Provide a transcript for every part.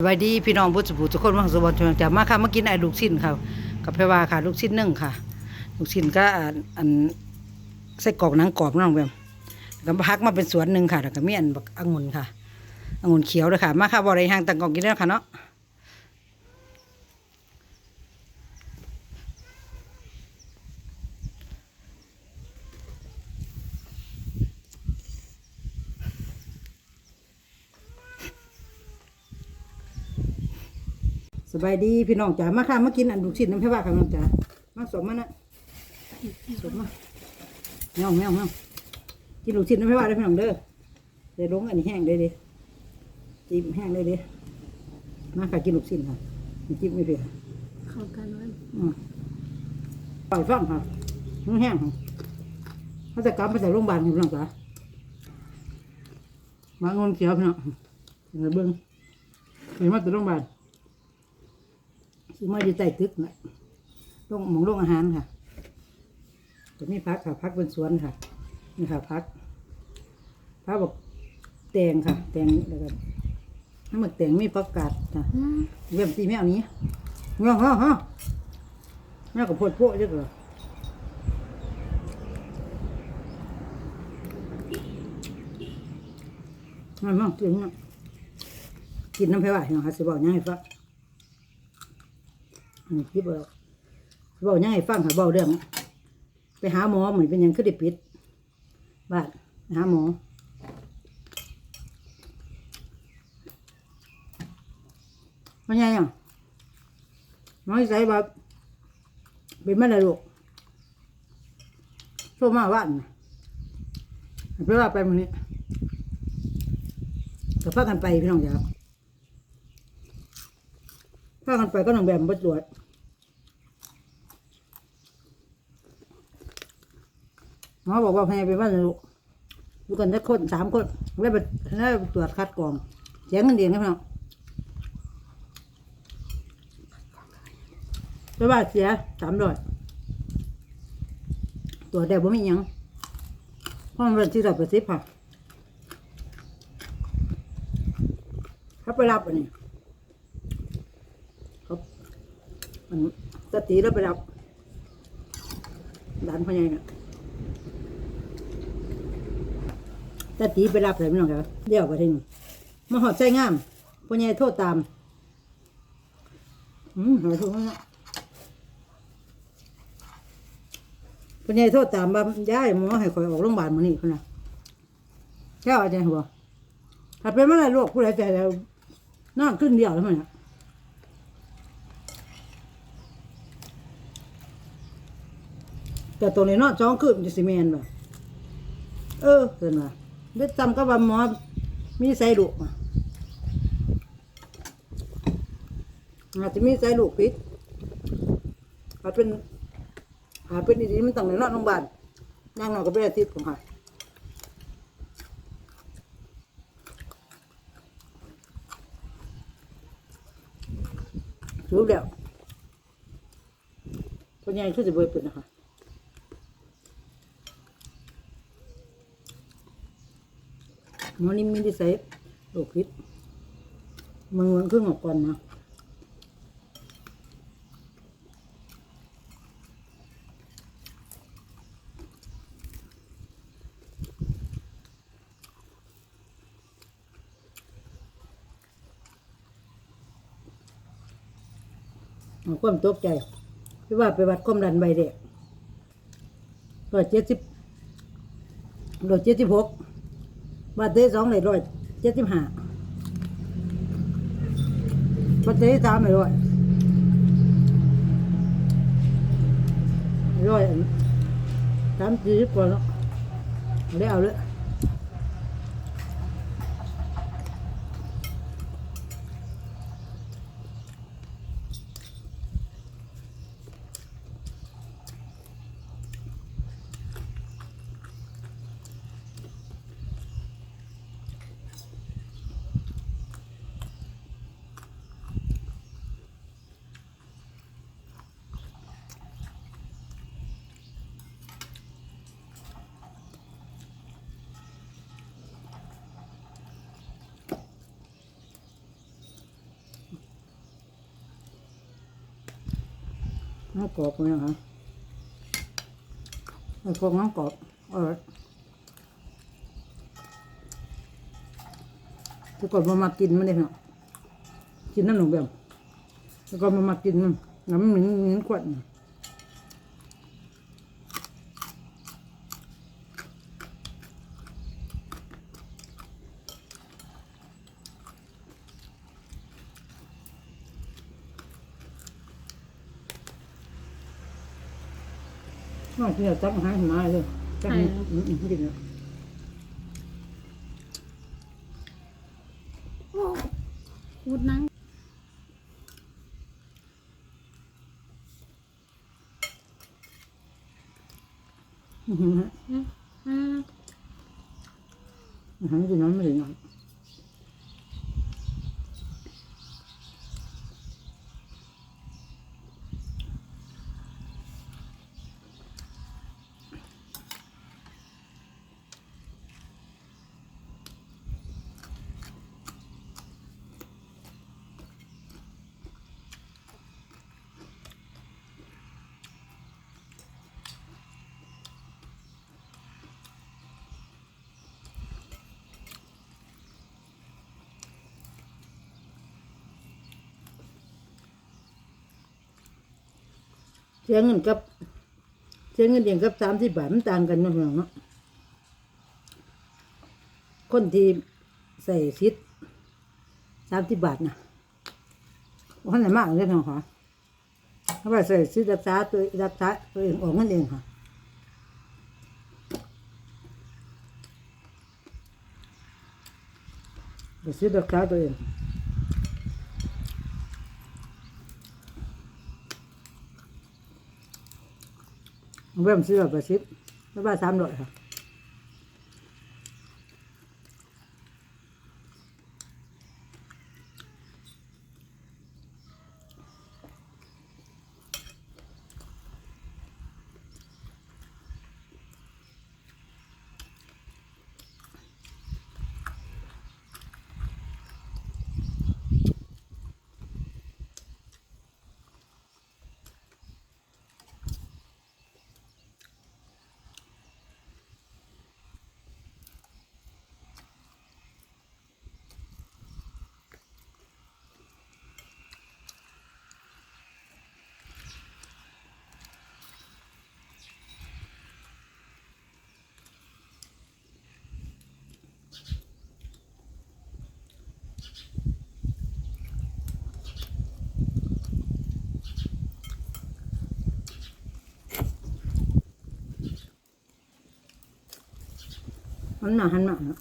สวัสดีพี่น้องผู้สุภูทุกคนวังสวัสดิ์จะมาค่ะมากินไอ้ลูกชิ้นค่ะกับเพรว่าค่ะลูกชิ้นนึ่งค่ะ ลูกชิ้นก็อันใส่กรอกหนังกรอบน้องแบบก็พักมาเป็นสวนหนึ่งค่ะแล้วก็มีอันบักองุ่นค่ะองุ่นเขียวเลยค่ะมาค่ะบริหางต่างกองกินแล้วค่ะเนาะ สบายดีพี่น้องจ๋ามาค่ะมากินอันลูกชิ้นน้ำเพรว่าค่ะน้องจ๋ามาสมมานะสมมาเงาเงาเงากินลูกชิ้นน้ำเพรว่าได้อพี่น้องเด้อเดี๋ยวลงอันนี้แห้งเลยดิจิ้มแห้งเลยดิมาค่ะกินลูกชิ้นค่ะมีจิ้มไม่เพียเข้ากันไว้อืมปล่อยฟังค่ะมันแห้งค่ะเขาจะกลับมาจากโรงพยาบาลพี่น้องจ๋ามาเงินเขียวพี่น้องเดี๋ยวเบิ้งเห็นมาจากโรงพยาบาล ซื้อมาดีใจตึกนะลงหมองโลงอาหารค่ะจะมีพักค่ะพักเป็นสวนค่ะนี่ค่ะพักพักบอกแตงค่ะ แตงแล้วก็น้ำหมึกแตงมีประกาศค่ะเยี่ยมตีแมวนี้เงี้ยฮะฮะแม่กับพดพวกเยอะเลยมันมั่งกินมั่งกินน้ำเพลว่าเนาะค่ะสิบอกยังไงฟัง นนี้คลิปเราเบายังไงฟังค่ะเบาเรื่อง ไปหาหมอเหมือนเป็นยังคือได้ปิดบ้านไปหาหมอมันยังยังน้อยใจแบบเป็นแม่เลยลูกโทรมาว่านน่ะไปว่าไปมันนี้ก็พากันไปพี่น้องจ๋า ถ้ากันไปก็ต้องแบบมาตรวจหมอบอกว่าแพ้ไปบ้านลูกดูกันสักคนสามคนแล้วไปแล้วไปตรวจคัดกรองเสียเงินเดือนครับพี่น้องไปว่าเสียสามร้อยตรวจได้บ่มีหยังห้องเรียนที่เราไปสิบค่ะเขาไปรับอันนี้ ครับ มันสติแล้วไปรับหลานพ่อใหญ่นี่ยสติไปรับเลยพี่น้องครับเดี๋ยวไปทิ้งมาหอดใจงามพ่อใหญ่โทษตาม อืมหอยถูกแล้วพ่อใหญ่โทษตามบ่าย้ายหมอให้คอยออกโรงพยาบาลมานี่คนน่ะแค่อาจารย์หัวถ้าเป็นเมื่อไรลูกผู้ใดใจแล้วนอนขึ้นเดียวแล้วมั้งเนน่ะ แต่ตัวนี้เนาะจ้องคืนจะสิแมนบ่เออเกินว่าเด็ดจำก็ว่าหมอมีใส่ลูกมาอาจจะมีใส่ลูกพิษอาจเป็นอาจเป็นดีๆมันต้องในนอนโรงพยาบาลนั่งนอนก็เป็นอาทิตย์ของค่ะรู้แล้วคนใหญ่คือจะเบิดเป็นนะคะ หมอนี่ไม่ได้ใส่โรคพิษมันมันขึ้นออกก่อนนะเอาความตกใจพี่ว่าไปวัดความดันใบเด็กร้อยเจ็ดสิบร้อยเจ็ดสิบหก บาทเตสองเลยร้อยเจ็ดสิบห้าบาทเตสามเลยร้อยร้อยอันสามสี่สิบกว่าเนาะเอาได้เอาเลย น้ำกรอบเลยนะคะไอ้พวกน้ำกรอบอร่อยทุกคนมามากินมันเลยเนาะกินน้ำหนูแบบแต่ก่อนมามากินมันน้ำมันเหม็นเหม็นขวดน่ะ นอกจากจับอาหารมาเลยจับนี่อืมอืมกินเนาะพูดนั่งอือหือฮะอืมอาหารกินน้ำไม่ได้เนา สียเงินกับเสียเงินเดือนกับสามสิบบาทมันต่างกันนาะพี่น้องเนาะคนที่ใส่ซิดสามสิบบาทนะว่าไหนมากเลยพี่น้องค่ะถ้าว่าใส่ซิดรักษาตัวรักษาตัวเองออกเงินเองค่ะใส่ซิดรักษาตัวเอง เริ่มซื้อแบบประชิดไม่ว่าสามร้อยค่ะ มันหนาหันหนาเนาะ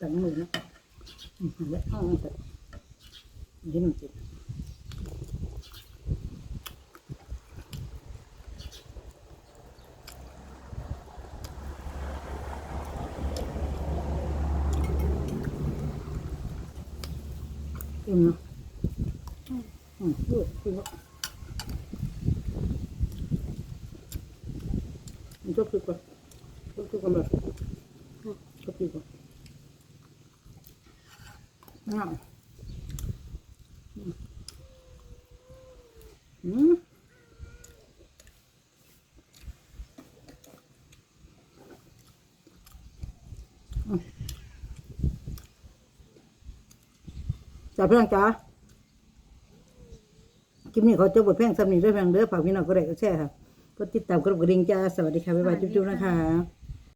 ตั้งมือนะอืมแล้วเอาแต่ยิ้มจิตเอ็มเนาะอืมดูดูเนาะมันก็คือก่ อนก็คือก่อนแบบก็คือก่อนน้ำอืมจ้าเพื่อนจ้าคลิปนี้เขาจะบทเพลงสำนีด้วยเพียงเด้อฝากพี่น้องก็ได้ก็แชร์ค่ะ กดติดตามกดกระดิ่งจ้า สวัสดีค่ะบ๊ายบายจุ๊บๆนะคะ